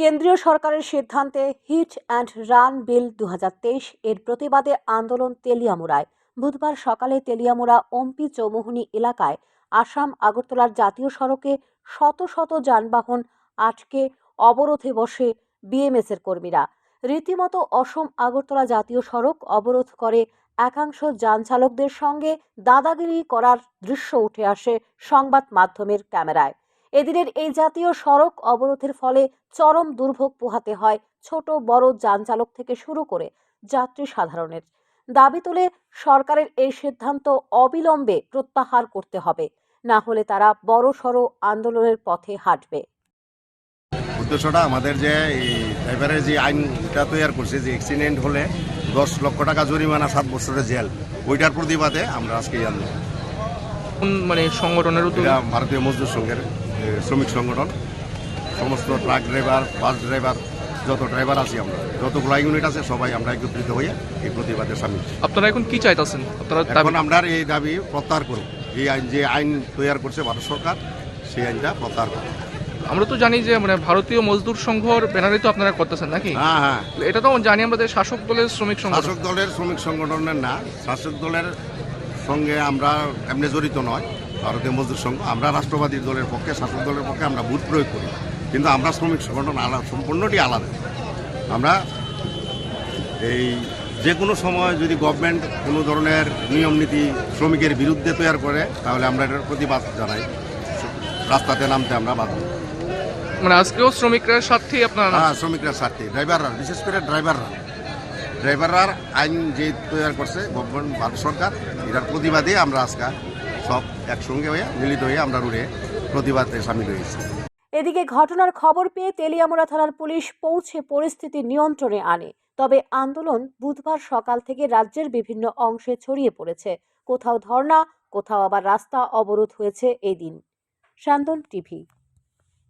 কেন্দ্রীয় সরকারের সিদ্ধান্তে হিট অ্যান্ড রান বিল দু হাজার তেইশ এর প্রতিবাদে আন্দোলন তেলিয়ামুড়ায়। বুধবার সকালে তেলিয়ামুড়া, ওমপি, চৌমুহনী এলাকায় আসাম, আগরতলার জাতীয় সড়কে শত শত যানবাহন আটকে অবরোধে বসে বিএমএসের কর্মীরা। রীতিমতো অসম, আগরতলা জাতীয় সড়ক অবরোধ করে একাংশ যান চালকদের সঙ্গে দাদাগিরি করার দৃশ্য উঠে আসে সংবাদ মাধ্যমের ক্যামেরায়। এদিনের এই জাতীয় সড়ক অবরোধের ফলে চরম দুর্ভোগ পোহাতে হয় ছোট বড় যান চালক থেকে শুরু করে যাত্রী সাধারণের। দাবি তুলে সরকারের এই সিদ্ধান্ত অবিলম্বে প্রত্যাহার করতে হবে না হলে তারা বড় বড়সড় আন্দোলনের পথে হাঁটবে। উদ্দেশ্যটা আমাদের যে এই ড্রাইভারের যে আইনটা তৈরি করছে যে অ্যাক্সিডেন্ট হলে দশ লক্ষ টাকা জরিমানা সাত বছরের জেল ওইটার প্রতিবাদে আমরা আজকে আন্দোলন। মানে সংগঠনের উদ্যোগে? ভারতীয় মজদুর সংঘের। শ্রমিক সংগঠন সমস্ত ট্রাক ড্রাইভার বাস ড্রাইভার যত ড্রাইভার আছি আমরা যত যতগুলো ইউনিট আছে সবাই আমরা একত্রিত হয়ে এই প্রতিবাদে সামিল। আপনারা এখন কি চাইতেছেন? আপনারা এখন আমরা এই দাবি প্রত্যাহার করব। এই আইন যে আইন তৈরি করছে ভারত সরকার সেই আইনটা প্রত্যাহার করব। আমরা তো জানি যে মানে ভারতীয় মজদুর সংঘর ব্যানারে তো আপনারা করতেছেন নাকি? হ্যাঁ হ্যাঁ। এটা তো জানি আমাদের শাসক দলের শ্রমিক সংগঠন। শাসক দলের শ্রমিক সংগঠনের না শাসক দলের সঙ্গে আমরা এমনি জড়িত নয়। ভারতীয় মজদুর সংঘ আমরা রাষ্ট্রবাদী দলের পক্ষে শাসক দলের পক্ষে আমরা ভোট প্রয়োগ করি। কিন্তু আমরা শ্রমিক সংগঠন আলাদা সম্পূর্ণটি আলাদা। আমরা এই যে কোনো সময় যদি গভর্নমেন্ট কোনো ধরনের নিয়ম নীতি শ্রমিকের বিরুদ্ধে তৈরি করে তাহলে আমরা এটার প্রতিবাদ জানাই। রাস্তাতে নামতে আমরা বাধ্য। মানে আজকেও শ্রমিকরা সাথে আপনার হ্যাঁ শ্রমিকরা স্বার্থে ড্রাইভাররা বিশেষ করে ড্রাইভাররা ড্রাইভাররা আইন যে তৈরি করছে গভর্নমেন্ট ভারত সরকার এটার প্রতিবাদে আমরা আজকে সব একসঙ্গে হয়ে, মিলিত হয়ে আমরা রুড়ে প্রতিবাদে সামিল হয়েছি। এদিকে ঘটনার খবর পেয়ে তেলিয়ামুড়া থানার পুলিশ পৌঁছে পরিস্থিতি নিয়ন্ত্রণে আনে। তবে আন্দোলন বুধবার সকাল থেকে রাজ্যের বিভিন্ন অংশে ছড়িয়ে পড়েছে। কোথাও ধর্না কোথাও আবার রাস্তা অবরোধ হয়েছে এই দিন শান্তন টিভি।